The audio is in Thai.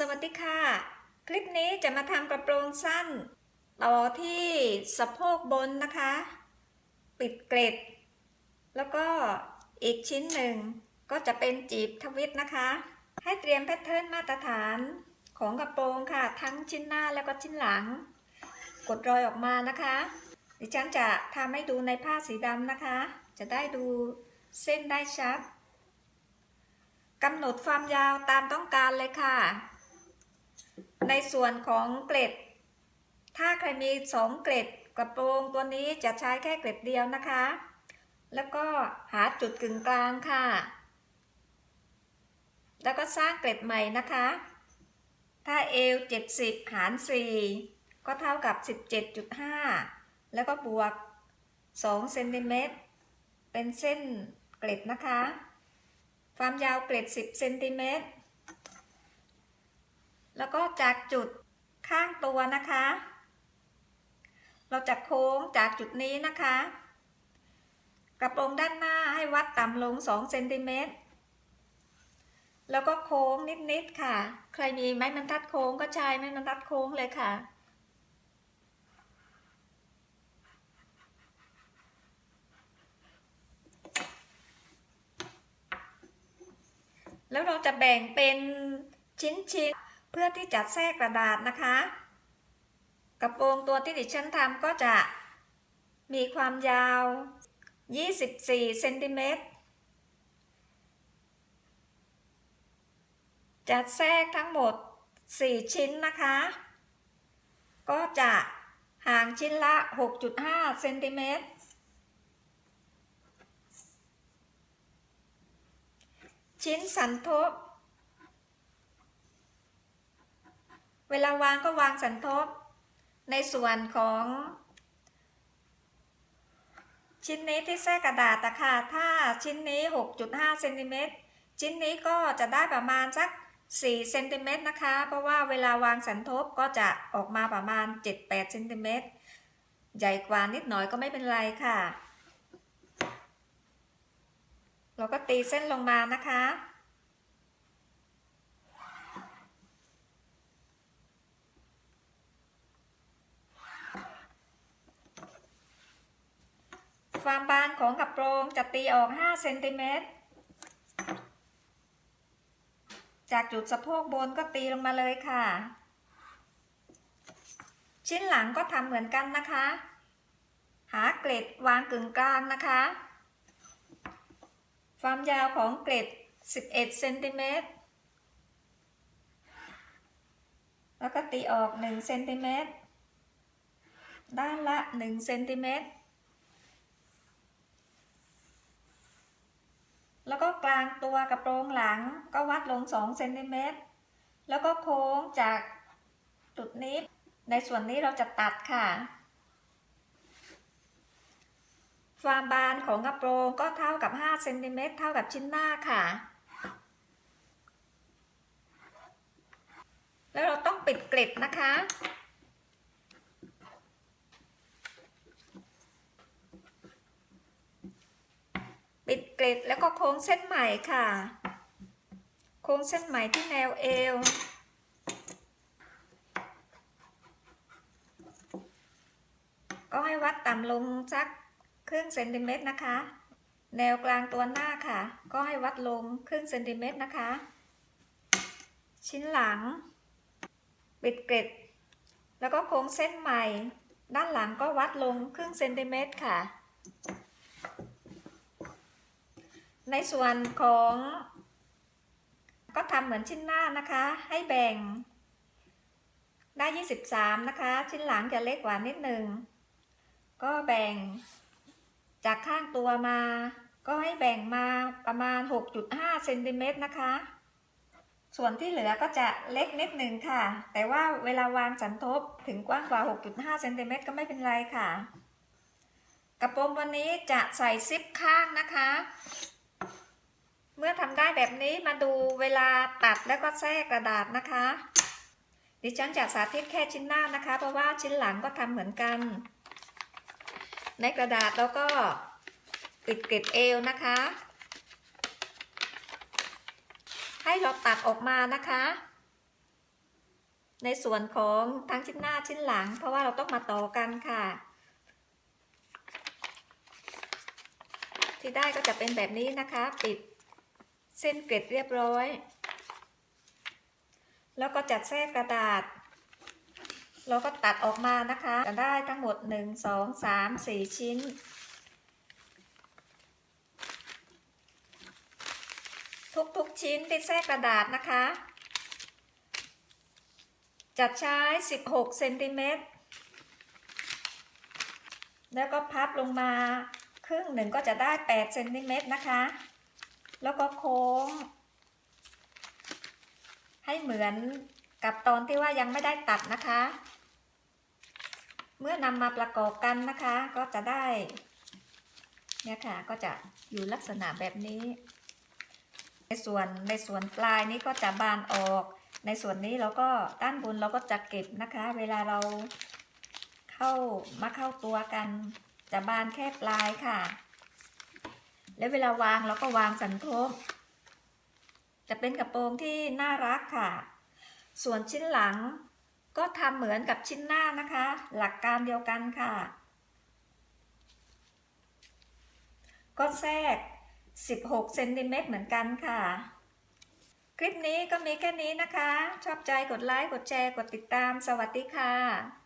สวัสดีค่ะ คลิปนี้จะมาทำกระโปรงสั้น ต่อที่สะโพกบนนะคะ ปิดเกล็ด แล้วก็อีกชิ้นหนึ่งก็จะเป็นจีบทวิตนะคะ ให้เตรียมแพทเทิร์นมาตรฐานของกระโปรงค่ะ ทั้งชิ้นหน้าแล้วก็ชิ้นหลัง กดรอยออกมานะคะ ดิฉันจะทำให้ดูในผ้าสีดำนะคะ จะได้ดูเส้นได้ชัดกำหนดความยาวตามต้องการเลยค่ะ ในส่วนของเกล็ด ถ้าใครมีสองเกล็ดกระโปรงตัวนี้จะใช้แค่เกล็ดเดียวนะคะ แล้วก็หาจุดกึ่งกลางค่ะ แล้วก็สร้างเกล็ดใหม่นะคะ ถ้าเอว70 หาร 4 ก็เท่ากับ 17.5 แล้วก็บวก2เซนติเมตรเป็นเส้นเกล็ดนะคะ ความยาวเกล็ด 10เซนติเมตร แล้วก็จากจุดข้างตัวนะคะ เราจะโค้งจากจุดนี้นะคะ กระโปรงด้านหน้าให้วัดต่ำลง2เซนติเมตรแล้วก็โค้งนิดๆค่ะ ใครมีไม้บรรทัดโค้งก็ใช้ไม้บรรทัดโค้งเลยค่ะ แล้วเราจะแบ่งเป็นชิ้นๆ เพื่อที่จะแทรกกระดาษนะคะ กระโปรงตัวที่ดิฉันทำก็จะมีความยาว 24 เซนติเมตร จะแทรกทั้งหมด 4 ชิ้นนะคะ ก็จะห่างชิ้นละ 6.5 เซนติเมตร ชิ้นสันทบ เวลาวางก็วางสันทบ ในส่วนของ ชิ้นนี้ที่แทรกกระดาษอะค่ะถ้าชิ้นนี้ 6.5เซนติเมตรชิ้นนี้ก็จะได้ประมาณสัก4เซนติเมตรนะคะ เพราะว่าเวลาวางสันทบก็จะออกมาประมาณ 7-8เซนติเมตรใหญ่กว่านิดหน่อยก็ไม่เป็นไรค่ะ เราก็ตีเส้นลงมานะคะ ความบานของกระโปรงจะตีออก5เซนติเมตร จากจุดสะโพกบนก็ตีลงมาเลยค่ะ ชิ้นหลังก็ทำเหมือนกันนะคะ หาเกล็ดวางกึ่งกลางนะคะ ความยาวของเกล็ด 11เซนติเมตร แล้วก็ตีออก1เซนติเมตรด้านละ1เซนติเมตร แล้วก็กลางตัวกระโปรงหลังก็วัดลง2เซนติเมตรแล้วก็โค้งจากจุดนี้ ในส่วนนี้เราจะตัดค่ะ ความบานของกระโปรงก็เท่ากับ5เซนติเมตรเท่ากับชิ้นหน้าค่ะ แล้วเราต้องปิดเกล็ดนะคะ เกล็ดแล้วก็โค้งเส้นใหม่ค่ะ โค้งเส้นใหม่ที่แนวเอว ก็ให้วัดต่ำลงสักครึ่งเซนติเมตรนะคะ แนวกลางตัวหน้าค่ะ ก็ให้วัดลงครึ่งเซนติเมตรนะคะ ชิ้นหลัง ปิดเกล็ด แล้วก็โค้งเส้นใหม่ ด้านหลังก็วัดลงครึ่งเซนติเมตรค่ะ ในส่วนของ ก็ทำเหมือนชิ้นหน้านะคะ ให้แบ่ง ได้ 23 นะคะ ชิ้นหลังจะเล็กกว่านิดหนึ่ง ก็แบ่งจากข้างตัวมา ก็ให้แบ่งมาประมาณ 6.5เซนติเมตรนะคะ ส่วนที่เหลือก็จะเล็กนิดหนึ่งค่ะ แต่ว่าเวลาวางสันทบถึงกว้างกว่า 6.5เซนติเมตรก็ไม่เป็นไรค่ะ กระโปรงวันนี้จะใส่ซิปข้างนะคะ เมื่อทำได้แบบนี้มาดูเวลาตัดแล้วก็แทรกกระดาษนะคะ ดิฉันจะสาธิตแค่ชิ้นหน้านะคะ เพราะว่าชิ้นหลังก็ทำเหมือนกัน ในกระดาษแล้วก็ปิดเกล็ดเอวนะคะ ให้เราตัดออกมานะคะ ในส่วนของทั้งชิ้นหน้าชิ้นหลัง เพราะว่าเราต้องมาต่อกันค่ะ ที่ได้ก็จะเป็นแบบนี้นะคะ ปิด เส้นเกล็ดเรียบร้อย แล้วก็จัดแทรกกระดาษ เราก็ตัดออกมานะคะ จะได้ทั้งหมด 1 2 3 4 ชิ้น ทุกๆชิ้นที่แทรกกระดาษนะคะจะใช้ 16เซนติเมตรแล้วก็พับลงมาครึ่งหนึ่งก็จะได้8เซนติเมตรนะคะ แล้วก็โค้ง ให้เหมือนกับตอนที่ว่ายังไม่ได้ตัดนะคะ เมื่อนำมาประกอบกันนะคะ ก็จะได้ เนี่ยค่ะก็จะอยู่ลักษณะแบบนี้ ในส่วนในส่วนปลายนี้ก็จะบานออก ในส่วนนี้เราก็ด้านบนเราก็จะเก็บนะคะ เวลาเราเข้ามาเข้าตัวกัน จะบานแค่ปลายค่ะ แล้วเวลาวางเราก็วางสันทบจะเป็นกระโปรงที่น่ารักค่ะ ส่วนชิ้นหลังก็ทำเหมือนกับชิ้นหน้านะคะ หลักการเดียวกันค่ะ ก็แทรก 16เซนติเมตรเหมือนกันค่ะ คลิปนี้ก็มีแค่นี้นะคะ ชอบใจกดไลค์ กดแชร์ กดติดตาม สวัสดีค่ะ